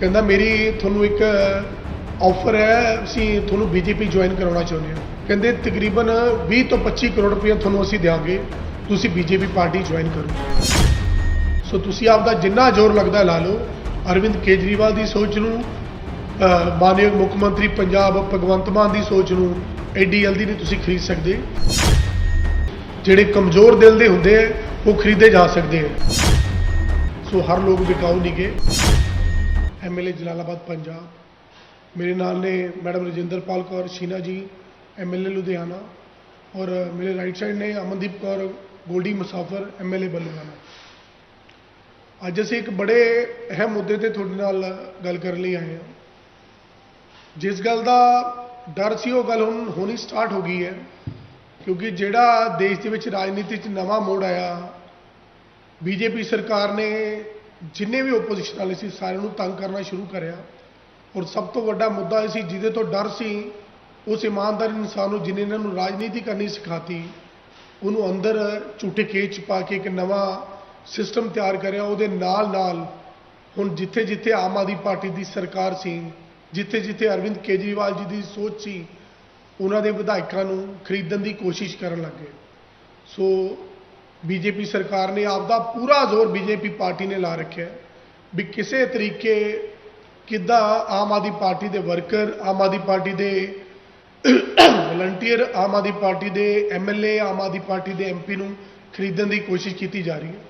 ਕਹਿੰਦਾ ਮੇਰੀ ਤੁਹਾਨੂੰ ਇੱਕ ਆਫਰ ਹੈ, ਅਸੀਂ ਤੁਹਾਨੂੰ ਬੀਜੇਪੀ ਜੁਆਇਨ ਕਰਾਉਣਾ ਚਾਹੁੰਦੇ ਹਾਂ। ਕਹਿੰਦੇ ਤਕਰੀਬਨ 20 ਤੋਂ 25 ਕਰੋੜ ਰੁਪਏ ਤੁਹਾਨੂੰ ਅਸੀਂ ਦਿਆਂਗੇ, ਤੁਸੀਂ ਬੀਜੇਪੀ ਪਾਰਟੀ ਜੁਆਇਨ ਕਰੋ। ਸੋ ਤੁਸੀਂ ਆਪਦਾ ਜਿੰਨਾ ਜ਼ੋਰ ਲੱਗਦਾ ਲਾ ਲਓ। ਅਰਵਿੰਦ ਕੇਜਰੀਵਾਲ ਦੀ ਸੋਚ ਨੂੰ ਮਾਨਯੋਗ ਮੁੱਖ ਮੰਤਰੀ ਪੰਜਾਬ ਭਗਵੰਤ ਮਾਨ ਦੀ ਸੋਚ ਨੂੰ ਐਡੀ ਜਲਦੀ ਨਹੀਂ ਤੁਸੀਂ ਖਰੀਦ ਸਕਦੇ। ਜਿਹੜੇ ਕਮਜ਼ੋਰ ਦਿਲ ਦੇ ਹੁੰਦੇ ਆ, ਉਹ ਖਰੀਦੇ ਜਾ ਸਕਦੇ ਆ। ਸੋ ਹਰ ਲੋਕ ਵਿਕਾਊ ਨਹੀਂਗੇ ਐਮਐਲਏ ਜਲਾਲਾਬਾਦ ਪੰਜਾਬ। ਮੇਰੇ ਨਾਲ ਨੇ ਮੈਡਮ ਰਜਿੰਦਰਪਾਲ ਕੌਰ, ਸ਼ੀਨਾ ਜੀ, ਐਮਐਲਏ ਲੁਧਿਆਣਾ ਔਰ ਮੇਰੇ ਰਾਈਟ ਸਾਈਡ ਨੇ ਅਮਨਦੀਪ ਕੌਰ, ਗੋਲਡੀ ਮੁਸਾਫਰ, ਐਮਐਲਏ ਬੱਲੂਆਣਾ ਅੱਜ ਅਸੀਂ ਇੱਕ ਬੜੇ ਅਹਿਮ ਮੁੱਦੇ ਤੇ ਤੁਹਾਡੇ ਨਾਲ ਗੱਲ ਕਰਨ ਲਈ ਆਏ ਹਾਂ। ਜਿਸ ਗੱਲ ਦਾ ਡਰ ਸੀ ਉਹ ਗੱਲ ਹੁਣ ਹੋਣੀ ਸਟਾਰਟ ਹੋ ਗਈ ਹੈ, ਕਿਉਂਕਿ ਜਿਹੜਾ ਦੇਸ਼ ਦੇ ਵਿੱਚ ਰਾਜਨੀਤੀ 'ਚ ਨਵਾਂ ਮੋੜ ਆਇਆ, ਬੀਜੇਪੀ ਸਰਕਾਰ ਨੇ ਜਿੰਨੇ ਵੀ ਓਪੋਜੀਸ਼ਨ ਵਾਲੇ ਸੀ ਸਾਰਿਆਂ ਨੂੰ ਤੰਗ ਕਰਨਾ ਸ਼ੁਰੂ ਕਰਿਆ। ਔਰ ਸਭ ਤੋਂ ਵੱਡਾ ਮੁੱਦਾ ਇਹ ਸੀ, ਜਿਹਦੇ ਤੋਂ ਡਰ ਸੀ, ਉਸ ਇਮਾਨਦਾਰ ਇਨਸਾਨ ਨੂੰ ਜਿਹਨੇ ਇਹਨਾਂ ਨੂੰ ਰਾਜਨੀਤੀ ਕਰਨੀ ਸਿਖਾਤੀ, ਉਹਨੂੰ ਅੰਦਰ ਝੂਠੇ ਕੇਸ 'ਚ ਪਾ ਕੇ ਇੱਕ ਨਵਾਂ ਸਿਸਟਮ ਤਿਆਰ ਕਰਿਆ। ਉਹਦੇ ਨਾਲ ਨਾਲ ਹੁਣ ਜਿੱਥੇ ਜਿੱਥੇ ਆਮ ਆਦਮੀ ਪਾਰਟੀ ਦੀ ਸਰਕਾਰ ਸੀ, ਜਿੱਥੇ ਜਿੱਥੇ ਅਰਵਿੰਦ ਕੇਜਰੀਵਾਲ ਜੀ ਦੀ ਸੋਚ ਸੀ, ਉਹਨਾਂ ਦੇ ਵਿਧਾਇਕਾਂ ਨੂੰ ਖਰੀਦਣ ਦੀ ਕੋਸ਼ਿਸ਼ ਕਰਨ ਲੱਗੇ ਸੋ ਬੀਜੇਪੀ ਸਰਕਾਰ ਨੇ ਆਪਦਾ ਪੂਰਾ ਜ਼ੋਰ ਬੀਜੇਪੀ ਪਾਰਟੀ ਨੇ ਲਾ ਰੱਖਿਆ ਹੈ ਵੀ ਕਿਸੇ ਤਰੀਕੇ ਕਿੱਦਾਂ ਆਮ ਆਦਮੀ ਪਾਰਟੀ ਦੇ ਵਰਕਰ ਆਮ ਆਦਮੀ ਪਾਰਟੀ ਦੇ ਵਲੰਟੀਅਰ ਆਮ ਆਦਮੀ ਪਾਰਟੀ ਦੇ ਐਮਐਲਏ ਆਮ ਆਦਮੀ ਪਾਰਟੀ ਦੇ ਐਮਪੀ ਨੂੰ ਖਰੀਦਣ ਦੀ ਕੋਸ਼ਿਸ਼ ਕੀਤੀ ਜਾ ਰਹੀ ਹੈ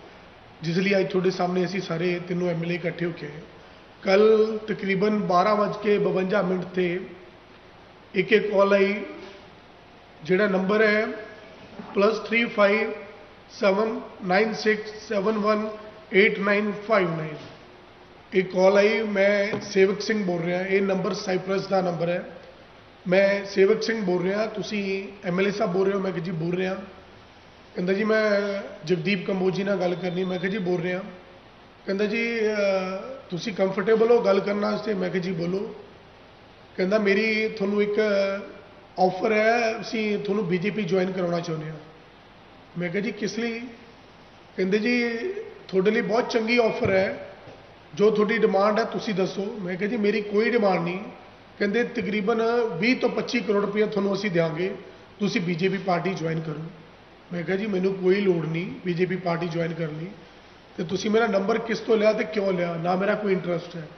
ਜਿਸ ਲਈ ਅੱਜ ਤੁਹਾਡੇ ਸਾਹਮਣੇ ਅਸੀਂ ਸਾਰੇ ਤਿੰਨੋਂ ਐਮਐਲਏ ਇਕੱਠੇ ਹੋ ਕੇ ਆਏ ਕੱਲ ਤਕਰੀਬਨ 12:52 ਮਿੰਟ ਤੇ ਇੱਕ ਇੱਕ ਕਾਲ ਆਈ ਜਿਹੜਾ ਨੰਬਰ ਹੈ +3579671895 ਇਹ ਕਾਲ ਆਈ, ਮੈਂ ਸੇਵਕ ਸਿੰਘ ਬੋਲ ਰਿਹਾ। ਇਹ ਨੰਬਰ ਸਾਈਪ੍ਰਸ ਦਾ ਨੰਬਰ ਹੈ। ਮੈਂ ਸੇਵਕ ਸਿੰਘ ਬੋਲ ਰਿਹਾ। ਤੁਸੀਂ ਐਮਐਲਏ ਸਾਹਿਬ ਬੋਲ ਰਹੇ ਹੋ, ਮੈਂ ਕਿਹਾ ਜੀ ਬੋਲ ਰਿਹਾ। ਕਹਿੰਦਾ ਜੀ, ਮੈਂ ਜਗਦੀਪ ਕੰਬੋਜੀ ਨਾਲ ਗੱਲ ਕਰਨੀ, ਮੈਂ ਕਿਹਾ ਜੀ ਬੋਲ ਰਿਹਾ। ਕਹਿੰਦਾ ਜੀ ਤੁਸੀਂ ਕੰਫਰਟੇਬਲ ਹੋ ਗੱਲ ਕਰਨ ਵਾਸਤੇ? ਮੈਂ ਕਿਹਾ ਜੀ ਬੋਲੋ। ਕਹਿੰਦਾ, ਮੇਰੀ ਤੁਹਾਨੂੰ ਇੱਕ ਆਫਰ ਹੈ, ਅਸੀਂ ਤੁਹਾਨੂੰ ਬੀਜੇਪੀ ਜੁਆਇਨ ਕਰਾਉਣਾ ਚਾਹੁੰਦੇ ਹਾਂ। ਮੈਂ ਕਿਹਾ ਜੀ, ਕਿਸ ਲਈ? ਕਹਿੰਦੇ ਜੀ, ਤੁਹਾਡੇ ਲਈ ਬਹੁਤ ਚੰਗੀ ਆਫਰ ਹੈ। ਜੋ ਤੁਹਾਡੀ ਡਿਮਾਂਡ ਹੈ, ਤੁਸੀਂ ਦੱਸੋ। ਮੈਂ ਕਿਹਾ ਜੀ, ਮੇਰੀ ਕੋਈ ਡਿਮਾਂਡ ਨਹੀਂ। ਕਹਿੰਦੇ, ਤਕਰੀਬਨ 20 ਤੋਂ 25 ਕਰੋੜ ਰੁਪਏ ਤੁਹਾਨੂੰ ਅਸੀਂ ਦਿਆਂਗੇ। ਤੁਸੀਂ ਬੀਜੇਪੀ ਪਾਰਟੀ ਜੁਆਇਨ ਕਰੋ। ਮੈਂ ਕਿਹਾ ਜੀ, ਮੈਨੂੰ ਕੋਈ ਲੋੜ ਨਹੀਂ ਬੀਜੇਪੀ ਪਾਰਟੀ ਜੁਆਇਨ ਕਰਨ ਲਈ। ਤੇ ਤੁਸੀਂ ਮੇਰਾ ਨੰਬਰ ਕਿਸ ਤੋਂ ਲਿਆ ਤੇ ਕਿਉਂ ਲਿਆ? ਨਾ ਮੇਰਾ ਕੋਈ ਇੰਟਰਸਟ ਹੈ।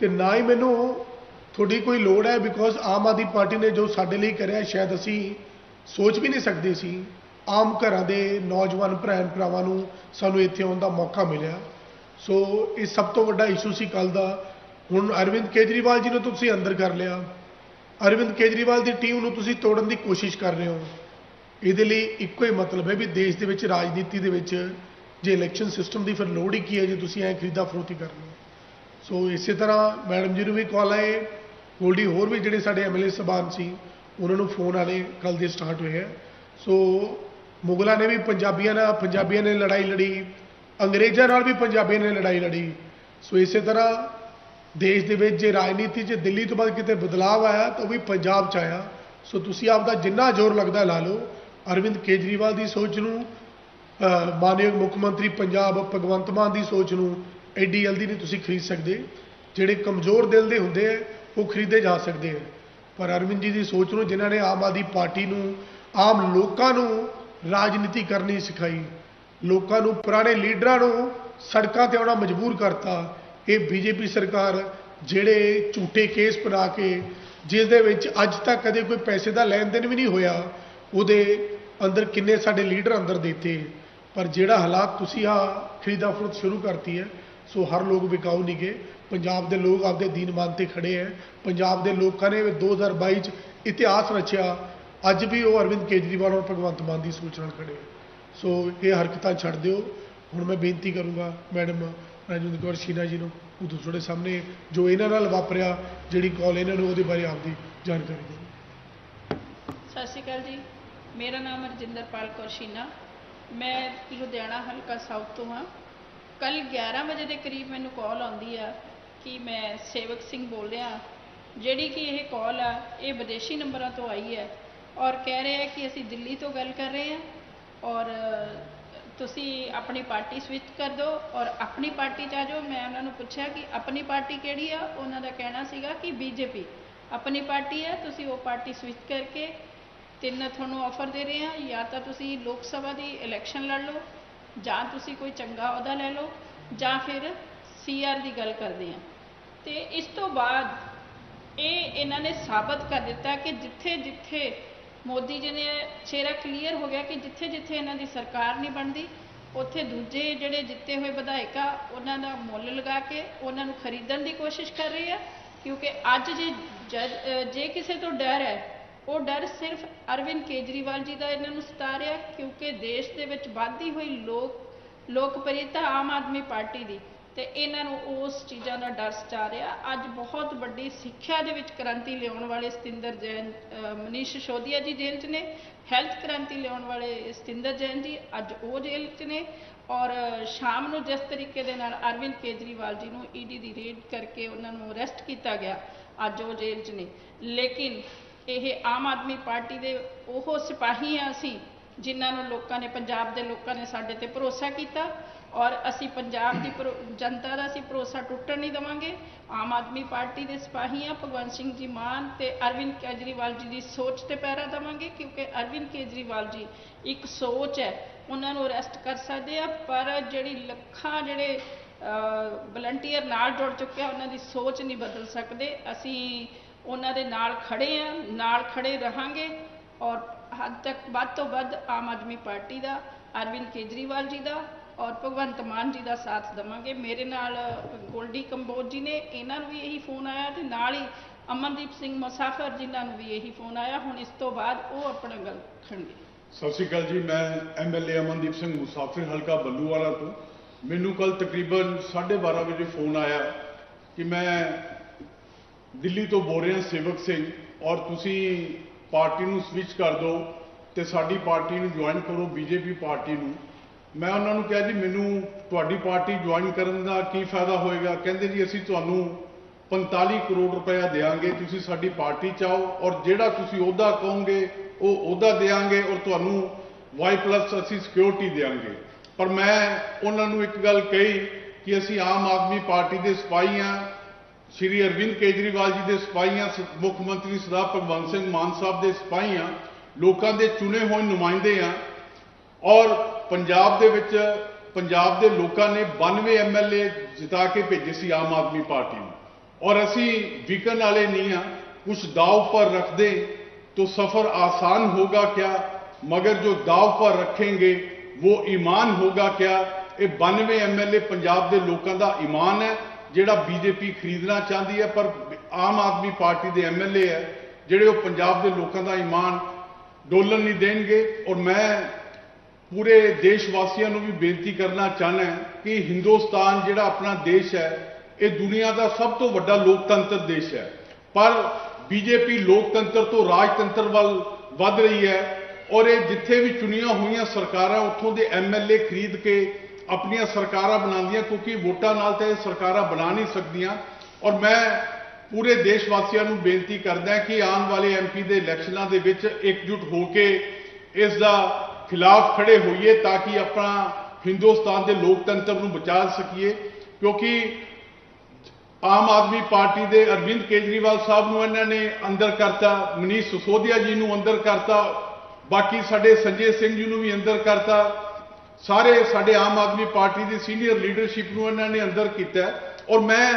ਤੇ ਨਾ ਹੀ ਮੈਨੂੰ ਤੁਹਾਡੀ ਕੋਈ ਲੋੜ ਹੈ ਬਿਕੋਜ਼ ਆਮ ਆਦਮੀ ਪਾਰਟੀ ਨੇ ਜੋ ਸਾਡੇ ਲਈ ਕਰਿਆ, ਸ਼ਾਇਦ ਅਸੀਂ ਸੋਚ ਵੀ ਨਹੀਂ ਸਕਦੇ ਸੀ। ਆਮ ਘਰਾਂ ਦੇ ਨੌਜਵਾਨ ਭੈਣ ਭਰਾਵਾਂ ਨੂੰ ਸਾਨੂੰ ਇੱਥੇ ਆਉਣ ਦਾ ਮੌਕਾ ਮਿਲਿਆ। ਸੋ ਇਹ ਸਭ ਤੋਂ ਵੱਡਾ ਇਸ਼ੂ ਸੀ ਕੱਲ ਦਾ। ਹੁਣ ਅਰਵਿੰਦ ਕੇਜਰੀਵਾਲ ਜੀ ਨੂੰ ਤੁਸੀਂ ਅੰਦਰ ਕਰ ਲਿਆ। ਅਰਵਿੰਦ ਕੇਜਰੀਵਾਲ ਦੀ ਟੀਮ ਨੂੰ ਤੁਸੀਂ ਤੋੜਨ ਦੀ ਕੋਸ਼ਿਸ਼ ਕਰ ਰਹੇ ਹੋ। ਇਹਦੇ ਲਈ ਇੱਕੋ ਹੀ ਮਤਲਬ ਹੈ ਵੀ ਦੇਸ਼ ਦੇ ਵਿੱਚ, ਰਾਜਨੀਤੀ ਦੇ ਵਿੱਚ ਜੇ ਇਲੈਕਸ਼ਨ ਸਿਸਟਮ ਦੀ ਫਿਰ ਲੋੜ ਹੀ ਕੀ ਹੈ ਜੇ ਤੁਸੀਂ ਐ ਖਰੀਦਾ ਫਰੋਤੀ ਕਰਨੀ ਹੈ। ਸੋ ਇਸੇ ਤਰ੍ਹਾਂ ਮੈਡਮ ਜੀ ਨੂੰ ਵੀ ਕਾਲ ਆਏ। ਗੋਲਡੀ ਹੋਰ ਵੀ ਜਿਹੜੇ ਸਾਡੇ ਐਮਐਲਏ ਸਬਾਨ ਸੀ, ਉਹਨਾਂ ਨੂੰ ਫੋਨ ਆਲੇ ਕੱਲ ਦੇ ਸਟਾਰਟ ਹੋਏ ਆ। ਸੋ ਮੁਗਲਾਂ ਨੇ ਵੀ ਪੰਜਾਬੀਆਂ ਨਾਲ, ਪੰਜਾਬੀਆਂ ਨੇ ਲੜਾਈ ਲੜੀ, ਅੰਗਰੇਜ਼ਾਂ ਨਾਲ ਵੀ ਪੰਜਾਬੀਆਂ ਨੇ ਲੜਾਈ ਲੜੀ। ਸੋ ਇਸੇ ਤਰ੍ਹਾਂ ਦੇਸ਼ ਦੇ ਵਿੱਚ ਜੇ ਰਾਜਨੀਤੀ 'ਚ ਦਿੱਲੀ ਤੋਂ ਬਾਅਦ ਕਿਤੇ ਬਦਲਾਅ ਆਇਆ ਤਾਂ ਉਹ ਵੀ ਪੰਜਾਬ 'ਚ ਆਇਆ। ਸੋ ਤੁਸੀਂ ਆਪਦਾ ਜਿੰਨਾ ਜ਼ੋਰ ਲੱਗਦਾ ਲਾ ਲਓ। ਅਰਵਿੰਦ ਕੇਜਰੀਵਾਲ ਦੀ ਸੋਚ ਨੂੰ ਮਾਨਯੋਗ ਮੁੱਖ ਮੰਤਰੀ ਪੰਜਾਬ ਭਗਵੰਤ ਮਾਨ ਦੀ ਸੋਚ ਨੂੰ ਐਡੀ ਜਲਦੀ ਨਹੀਂ ਤੁਸੀਂ ਖਰੀਦ ਸਕਦੇ। ਜਿਹੜੇ ਕਮਜ਼ੋਰ ਦਿਲ ਦੇ ਹੁੰਦੇ ਆ, ਉਹ ਖਰੀਦੇ ਜਾ ਸਕਦੇ ਆ। ਪਰ ਅਰਵਿੰਦ ਜੀ ਦੀ ਸੋਚ ਨੂੰ, ਜਿਨ੍ਹਾਂ ਨੇ ਆਮ ਆਦਮੀ ਪਾਰਟੀ ਨੂੰ, ਆਮ ਲੋਕਾਂ ਨੂੰ ਰਾਜਨੀਤੀ ਕਰਨੀ ਸਿਖਾਈ। ਲੋਕਾਂ ਨੂੰ, ਪੁਰਾਣੇ ਲੀਡਰਾਂ ਨੂੰ ਸੜਕਾਂ ਤੇ ਆਉਣਾ ਮਜਬੂਰ ਕਰਤਾ। ਇਹ ਬੀਜੇਪੀ ਸਰਕਾਰ ਜਿਹੜੇ ਝੂਠੇ ਕੇਸ ਬਣਾ ਕੇ, ਜਿਸ ਦੇ ਵਿੱਚ ਅੱਜ ਤੱਕ ਕਦੇ ਕੋਈ ਪੈਸੇ ਦਾ ਲੈਣ ਦੇਣ ਵੀ ਨਹੀਂ ਹੋਇਆ, ਉਹਦੇ ਅੰਦਰ ਕਿੰਨੇ ਸਾਡੇ ਲੀਡਰ ਅੰਦਰ ਦਿੱਤੇ। ਪਰ ਜਿਹੜਾ ਹਾਲਾਤ ਤੁਸੀਂ ਆ ਖਰੀਦਾ ਫਰੋਖਤ ਸ਼ੁਰੂ ਕਰਤੀ ਹੈ, ਸੋ ਹਰ ਲੋਕ ਵਿਕਾਊ ਨਹੀਂ ਗਏ। ਪੰਜਾਬ ਦੇ ਲੋਕ ਆਪਦੇ ਦੀਨ ਮਾਨ ਤੇ ਖੜੇ ਹੈ। ਪੰਜਾਬ ਦੇ ਲੋਕਾਂ ਨੇ 2022 ਚ ਇਤਿਹਾਸ ਰਚਿਆ। ਅੱਜ ਵੀ ਉਹ ਅਰਵਿੰਦ ਕੇਜਰੀਵਾਲ ਔਰ ਭਗਵੰਤ ਮਾਨ ਦੀ ਸੋਚ ਨਾਲ ਖੜੇ ਹੈ। ਸੋ ਇਹ ਹਰਕਤਾਂ ਛੱਡ ਦਿਓ। ਹੁਣ ਮੈਂ ਬੇਨਤੀ ਕਰੂੰਗਾ ਮੈਡਮ ਰਾਜਿੰਦਰ ਕੌਰ ਸ਼ੀਨਾ ਜੀ ਨੂੰ, ਉਹ ਤੁਹਾਡੇ ਸਾਹਮਣੇ ਜੋ ਇਹਨਾਂ ਨਾਲ ਵਾਪਰਿਆ, ਜਿਹੜੀ ਕਾਲ ਇਹਨਾਂ ਨੂੰ ਉਹਦੇ ਬਾਰੇ ਆਪਦੀ ਜਾਣਕਾਰੀ ਦਿਓ। ਸਤਿ ਸ਼੍ਰੀ ਅਕਾਲ ਜੀ। ਮੇਰਾ ਨਾਮ ਰਜਿੰਦਰਪਾਲ ਕੌਰ ਸ਼ੀਨਾ। ਮੈਂ ਲੁਧਿਆਣਾ ਹਲਕਾ ਸਾਊਥ ਤੋਂ ਹਾਂ। ਕੱਲ 11 ਵਜੇ ਦੇ ਕਰੀਬ ਮੈਨੂੰ ਕਾਲ ਆਉਂਦੀ ਆ ਕਿ ਮੈਂ ਸੇਵਕ ਸਿੰਘ ਬੋਲ ਰਿਹਾ। ਜਿਹੜੀ ਕਿ ਇਹ ਕਾਲ ਆ, ਇਹ ਵਿਦੇਸ਼ੀ ਨੰਬਰਾਂ ਤੋਂ ਆਈ ਹੈ। ਔਰ ਕਹਿ ਰਹੇ ਆ ਕਿ ਅਸੀਂ ਦਿੱਲੀ ਤੋਂ ਗੱਲ ਕਰ ਰਹੇ ਹਾਂ ਔਰ ਤੁਸੀਂ ਆਪਣੀ ਪਾਰਟੀ ਸਵਿਚ ਕਰ ਦਿਓ ਔਰ ਆਪਣੀ ਪਾਰਟੀ 'ਚ ਆ ਜਾਓ। ਮੈਂ ਉਹਨਾਂ ਨੂੰ ਪੁੱਛਿਆ ਕਿ ਆਪਣੀ ਪਾਰਟੀ ਕਿਹੜੀ ਆ? ਉਹਨਾਂ ਦਾ ਕਹਿਣਾ ਸੀਗਾ ਕਿ ਬੀਜੇਪੀ। ਆਪਣੀ ਪਾਰਟੀ ਆ, ਤੁਸੀਂ ਉਹ ਪਾਰਟੀ ਸਵਿਚ ਕਰਕੇ ਤਿੰਨ ਤੁਹਾਨੂੰ ਆਫਰ ਦੇ ਰਹੇ ਹਾਂ ਜਾਂ ਤਾਂ ਤੁਸੀਂ ਲੋਕ ਸਭਾ ਦੀ ਇਲੈਕਸ਼ਨ ਲੜ ਲਓ, ਜਾਂ ਤੁਸੀਂ ਕੋਈ ਚੰਗਾ ਅਹੁਦਾ ਲੈ ਲਓ, ਜਾਂ ਫਿਰ ਸੀਆਰ ਦੀ ਗੱਲ ਕਰਦੇ ਹਾਂ ਤੇ ਇਸ ਤੋਂ ਬਾਅਦ ਇਹ ਇਹਨਾਂ ਨੇ ਸਾਬਤ ਕਰ ਦਿੱਤਾ ਕਿ ਜਿੱਥੇ ਜਿੱਥੇ ਮੋਦੀ ਜੀ ਨੇ ਚਿਹਰਾ ਕਲੀਅਰ ਹੋ ਗਿਆ ਕਿ ਜਿੱਥੇ ਜਿੱਥੇ ਇਹਨਾਂ ਦੀ ਸਰਕਾਰ ਨਹੀਂ ਬਣਦੀ, ਉੱਥੇ ਦੂਜੇ ਜਿਹੜੇ ਜਿੱਤੇ ਹੋਏ ਵਿਧਾਇਕ ਆ, ਉਹਨਾਂ ਦਾ ਮੁੱਲ ਲਗਾ ਕੇ ਉਹਨਾਂ ਨੂੰ ਖਰੀਦਣ ਦੀ ਕੋਸ਼ਿਸ਼ ਕਰ ਰਹੇ ਆ, ਕਿਉਂਕਿ ਅੱਜ ਜੇ ਜੇ ਕਿਸੇ ਤੋਂ ਡਰ ਹੈ, ਉਹ ਡਰ ਸਿਰਫ ਅਰਵਿੰਦ ਕੇਜਰੀਵਾਲ ਜੀ ਦਾ ਇਹਨਾਂ ਨੂੰ ਸਤਾ ਰਿਹਾ, ਕਿਉਂਕਿ ਦੇਸ਼ ਦੇ ਵਿੱਚ ਵੱਧਦੀ ਹੋਈ ਲੋਕ ਲੋਕਪ੍ਰਿਯਤਾ ਆਮ ਆਦਮੀ ਪਾਰਟੀ ਦੀ। ਤੇ ਇਹਨਾਂ ਨੂੰ ਉਸ ਚੀਜ਼ਾਂ ਦਾ ਡਰ ਸਤਾ ਰਿਹਾ। ਅੱਜ ਬਹੁਤ ਵੱਡੀ ਸਿੱਖਿਆ ਦੇ ਵਿੱਚ ਕ੍ਰਾਂਤੀ ਲਿਆਉਣ ਵਾਲੇ ਸਤਿੰਦਰ ਜੈਨ, ਅਹ ਮਨੀਸ਼ ਸਿਸੋਦੀਆ ਜੀ ਜੇਲ੍ਹ 'ਚ ਨੇ, ਹੈਲਥ ਕ੍ਰਾਂਤੀ ਲਿਆਉਣ ਵਾਲੇ ਸਤਿੰਦਰ ਜੈਨ ਜੀ ਅੱਜ ਉਹ ਜੇਲ੍ਹ 'ਚ ਨੇ ਔਰ ਸ਼ਾਮ ਨੂੰ ਜਿਸ ਤਰੀਕੇ ਦੇ ਨਾਲ ਅਰਵਿੰਦ ਕੇਜਰੀਵਾਲ ਜੀ ਨੂੰ ਈਡੀ ਦੀ ਰੇਡ ਕਰਕੇ ਉਹਨਾਂ ਨੂੰ ਅਰੈਸਟ ਕੀਤਾ ਗਿਆ, ਅੱਜ ਉਹ ਜੇਲ੍ਹ 'ਚ ਨੇ। ਲੇਕਿਨ ਇਹ ਆਮ ਆਦਮੀ ਪਾਰਟੀ ਦੇ ਉਹ ਸਿਪਾਹੀ ਆ ਅਸੀਂ, ਜਿਨ੍ਹਾਂ ਨੂੰ ਲੋਕਾਂ ਨੇ, ਪੰਜਾਬ ਦੇ ਲੋਕਾਂ ਨੇ ਸਾਡੇ ਤੇ ਭਰੋਸਾ ਕੀਤਾ। ਔਰ ਅਸੀਂ ਪੰਜਾਬ ਦੀ ਭਰੋ- ਜਨਤਾ ਦਾ ਅਸੀਂ ਭਰੋਸਾ ਟੁੱਟਣ ਨਹੀਂ ਦੇਵਾਂਗੇ। ਆਮ ਆਦਮੀ ਪਾਰਟੀ ਦੇ ਸਿਪਾਹੀ ਆ ਭਗਵੰਤ ਸਿੰਘ ਜੀ ਮਾਨ ਤੇ ਅਰਵਿੰਦ ਕੇਜਰੀਵਾਲ ਜੀ ਦੀ ਸੋਚ ਤੇ ਪਹਿਰਾ ਦੇਵਾਂਗੇ ਕਿਉਂਕਿ ਅਰਵਿੰਦ ਕੇਜਰੀਵਾਲ ਜੀ ਇੱਕ ਸੋਚ ਹੈ। ਉਹਨਾਂ ਨੂੰ ਅਰੈਸਟ ਕਰ ਸਕਦੇ ਆ, ਪਰ ਜਿਹੜੀ ਲੱਖਾਂ ਜਿਹੜੇ ਵਲੰਟੀਅਰ ਨਾਲ ਜੁੜ ਚੁੱਕੇ ਆ, ਉਹਨਾਂ ਦੀ ਸੋਚ ਨਹੀਂ ਬਦਲ ਸਕਦੇ। ਅਸੀਂ ਉਹਨਾਂ ਦੇ ਨਾਲ ਖੜੇ ਆ, ਨਾਲ ਖੜੇ ਰਹਾਂਗੇ ਔਰ ਹੱਦ ਤੱਕ ਵੱਧ ਤੋਂ ਵੱਧ ਆਮ ਆਦਮੀ ਪਾਰਟੀ ਦਾ, ਅਰਵਿੰਦ ਕੇਜਰੀਵਾਲ ਜੀ ਦਾ ਔਰ ਭਗਵੰਤ ਮਾਨ ਜੀ ਦਾ ਸਾਥ ਦੇਵਾਂਗੇ। ਮੇਰੇ ਨਾਲ ਗੋਲਡੀ ਕੰਬੋਜ ਜੀ ਨੇ, ਇਹਨਾਂ ਨੂੰ ਵੀ ਇਹੀ ਫੋਨ ਆਇਆ ਤੇ ਨਾਲ ਹੀ ਅਮਨਦੀਪ ਸਿੰਘ ਮੁਸਾਫਰ ਜਿਨ੍ਹਾਂ ਨੂੰ ਵੀ ਇਹੀ ਫੋਨ ਆਇਆ। ਹੁਣ ਇਸ ਤੋਂ ਬਾਅਦ ਉਹ ਆਪਣਾ ਗੱਲ ਰੱਖਣਗੇ। ਸਤਿ ਸ਼੍ਰੀ ਅਕਾਲ ਜੀ, ਮੈਂ ਐਮਐਲਏ ਅਮਨਦੀਪ ਸਿੰਘ ਮੁਸਾਫ਼ਰ, ਹਲਕਾ ਬੱਲੂਵਾਲਾ ਤੋਂ। ਮੈਨੂੰ ਕੱਲ ਤਕਰੀਬਨ 12:30 ਵਜੇ ਫੋਨ ਆਇਆ ਕਿ ਮੈਂ ਦਿੱਲੀ ਤੋਂ ਬੋਲ ਰਿਹਾ ਸੇਵਕ ਸਿੰਘ ਔਰ ਤੁਸੀਂ ਪਾਰਟੀ ਨੂੰ ਸਵਿਚ ਕਰ ਦਿਓ ਤੇ ਸਾਡੀ ਪਾਰਟੀ ਨੂੰ ਜੁਆਇਨ ਕਰੋ, ਬੀਜੇਪੀ ਪਾਰਟੀ ਨੂੰ। ਮੈਂ ਉਹਨਾਂ ਨੂੰ ਕਿਹਾ ਜੀ, ਮੈਨੂੰ ਤੁਹਾਡੀ ਪਾਰਟੀ ਜੁਆਇਨ ਕਰਨ ਦਾ ਕੀ ਫਾਇਦਾ ਹੋਏਗਾ? ਕਹਿੰਦੇ ਜੀ, ਅਸੀਂ ਤੁਹਾਨੂੰ 45 ਕਰੋੜ ਰੁਪਇਆ ਦੇਵਾਂਗੇ ਤੁਸੀਂ ਸਾਡੀ ਪਾਰਟੀ ਚ ਆਓ ਔਰ ਜਿਹੜਾ ਤੁਸੀਂ ਉਹਦਾ ਕਹੋਗੇ, ਉਹ ਅਹੁਦਾ ਦੇਵਾਂਗੇ ਔਰ ਤੁਹਾਨੂੰ ਵਾਈ ਪਲੱਸ ਅਸੀਂ ਸਿਕਿਉਰਿਟੀ ਦੇਵਾਂਗੇ ਪਰ ਮੈਂ ਉਹਨਾਂ ਨੂੰ ਇੱਕ ਗੱਲ ਕਹੀ ਕਿ ਅਸੀਂ ਆਮ ਆਦਮੀ ਪਾਰਟੀ ਦੇ ਸਿਪਾਹੀ ਹਾਂ, ਸ਼੍ਰੀ ਅਰਵਿੰਦ ਕੇਜਰੀਵਾਲ ਜੀ ਦੇ ਸਿਪਾਹੀ ਹਾਂ ਮੁੱਖ ਮੰਤਰੀ ਸਰਦਾਰ ਭਗਵੰਤ ਸਿੰਘ ਮਾਨ ਸਾਹਿਬ ਦੇ ਸਿਪਾਹੀ ਹਾਂ, ਲੋਕਾਂ ਦੇ ਚੁਣੇ ਹੋਏ ਨੁਮਾਇੰਦੇ ਹਾਂ ਔਰ ਪੰਜਾਬ ਦੇ ਵਿੱਚ ਪੰਜਾਬ ਦੇ ਲੋਕਾਂ ਨੇ 92 ਐਮਐਲਏ ਜਿਤਾ ਕੇ ਭੇਜੇ ਸੀ ਆਮ ਆਦਮੀ ਪਾਰਟੀ ਨੂੰ ਔਰ ਅਸੀਂ ਵਿਕਣ ਵਾਲੇ ਨਹੀਂ ਆ ਕੁਝ दाव पर रख दे तो सफर आसान होगा क्या मगर जो दाव पर रखेंगे वो ईमान होगा क्या ਇਹ 92 ਐਮਐਲਏ ਪੰਜਾਬ ਦੇ ਲੋਕਾਂ ਦਾ ਈਮਾਨ ਹੈ ਜਿਹੜਾ ਬੀਜੇਪੀ ਖਰੀਦਣਾ ਚਾਹੁੰਦੀ ਹੈ ਪਰ ਆਮ ਆਦਮੀ ਪਾਰਟੀ ਦੇ ਐਮਐਲਏ ਹੈ ਜਿਹੜੇ ਉਹ ਪੰਜਾਬ ਦੇ ਲੋਕਾਂ ਦਾ ਈਮਾਨ ਡੋਲਣ ਨਹੀਂ ਦੇਣਗੇ ਔਰ ਮੈਂ ਪੂਰੇ ਦੇਸ਼ ਵਾਸੀਆਂ ਨੂੰ ਵੀ ਬੇਨਤੀ ਕਰਨਾ ਚਾਹਨਾ ਕਿ ਹਿੰਦੁਸਤਾਨ ਜਿਹੜਾ ਆਪਣਾ ਦੇਸ਼ ਹੈ, ਇਹ ਦੁਨੀਆ ਦਾ ਸਭ ਤੋਂ ਵੱਡਾ ਲੋਕਤੰਤਰ ਦੇਸ਼ ਹੈ। ਪਰ ਬੀਜੇਪੀ ਲੋਕਤੰਤਰ ਤੋਂ ਰਾਜਤੰਤਰ ਵੱਲ ਵੱਧ ਰਹੀ ਹੈ ਔਰ ਇਹ ਜਿੱਥੇ ਵੀ ਚੁਣੀਆਂ ਹੋਈਆਂ ਸਰਕਾਰਾਂ ਉੱਥੋਂ ਦੇ ਐਮਐਲਏ ਖਰੀਦ ਕੇ ਆਪਣੀਆਂ ਸਰਕਾਰਾਂ ਬਣਾਉਂਦੀਆਂ ਕਿਉਂਕਿ ਵੋਟਾਂ ਨਾਲ ਤਾਂ ਇਹ ਸਰਕਾਰਾਂ ਬਣਾ ਨਹੀਂ ਸਕਦੀਆਂ। ਔਰ ਮੈਂ ਪੂਰੇ ਦੇਸ਼ ਵਾਸੀਆਂ ਨੂੰ ਬੇਨਤੀ ਕਰਦਾ ਕਿ ਆਉਣ ਵਾਲੇ ਐਮਪੀ ਦੇ ਇਲੈਕਸ਼ਨਾਂ ਦੇ ਵਿੱਚ ਇਕਜੁੱਟ ਹੋ ਕੇ ਇਸ ਦਾ ਖਿਲਾਫ ਖੜੇ ਹੋਈਏ ਤਾਂ ਕਿ ਆਪਣਾ ਹਿੰਦੁਸਤਾਨ ਦੇ ਲੋਕਤੰਤਰ ਨੂੰ ਬਚਾ ਸਕੀਏ। ਕਿਉਂਕਿ ਆਮ ਆਦਮੀ ਪਾਰਟੀ ਦੇ ਅਰਵਿੰਦ ਕੇਜਰੀਵਾਲ ਸਾਹਿਬ ਨੂੰ ਇਹਨਾਂ ਨੇ ਅੰਦਰ ਕਰਤਾ, ਮਨੀਸ਼ ਸੁਸੋਦੀਆ ਜੀ ਨੂੰ ਅੰਦਰ ਕਰਤਾ, ਬਾਕੀ ਸਾਡੇ ਸੰਜੇ ਸਿੰਘ ਜੀ ਨੂੰ ਵੀ ਅੰਦਰ ਕਰਤਾ। ਸਾਰੇ ਸਾਡੇ ਆਮ ਆਦਮੀ ਪਾਰਟੀ ਦੀ ਸੀਨੀਅਰ ਲੀਡਰਸ਼ਿਪ ਨੂੰ ਇਹਨਾਂ ਨੇ ਅੰਦਰ ਕੀਤਾ ਔਰ ਮੈਂ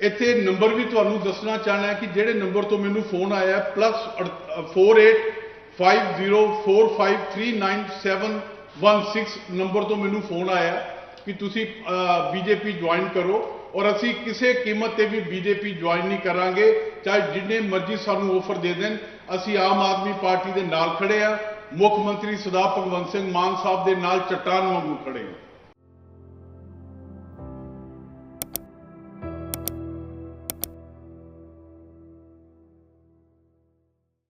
ਇੱਥੇ ਨੰਬਰ ਵੀ ਤੁਹਾਨੂੰ ਦੱਸਣਾ ਚਾਹਣਾ ਕਿ ਜਿਹੜੇ ਨੰਬਰ ਤੋਂ ਮੈਨੂੰ ਫੋਨ ਆਇਆ +48 5045397116 ਨੰਬਰ ਤੋਂ ਮੈਨੂੰ ਫੋਨ ਆਇਆ ਕਿ ਤੁਸੀਂ ਬੀਜੇਪੀ ਜੁਆਇਨ ਕਰੋ ਔਰ ਅਸੀਂ ਕਿਸੇ ਕੀਮਤ ਤੇ ਵੀ ਬੀਜੇਪੀ ਜੁਆਇਨ ਨਹੀਂ ਕਰਾਂਗੇ। ਚਾਹੇ ਜਿੰਨੇ ਮਰਜ਼ੀ ਸਾਨੂੰ ਆਫਰ ਦੇ ਦੇਣ, ਅਸੀਂ ਆਮ ਆਦਮੀ ਪਾਰਟੀ ਦੇ ਨਾਲ ਖੜੇ ਆ ਮੁੱਖ ਮੰਤਰੀ ਸਰਦਾਰ ਭਗਵੰਤ ਸਿੰਘ ਮਾਨ ਸਾਹਿਬ ਦੇ ਨਾਲ ਚਟਾਨ ਵਾਂਗੂ ਖੜੇ ਆ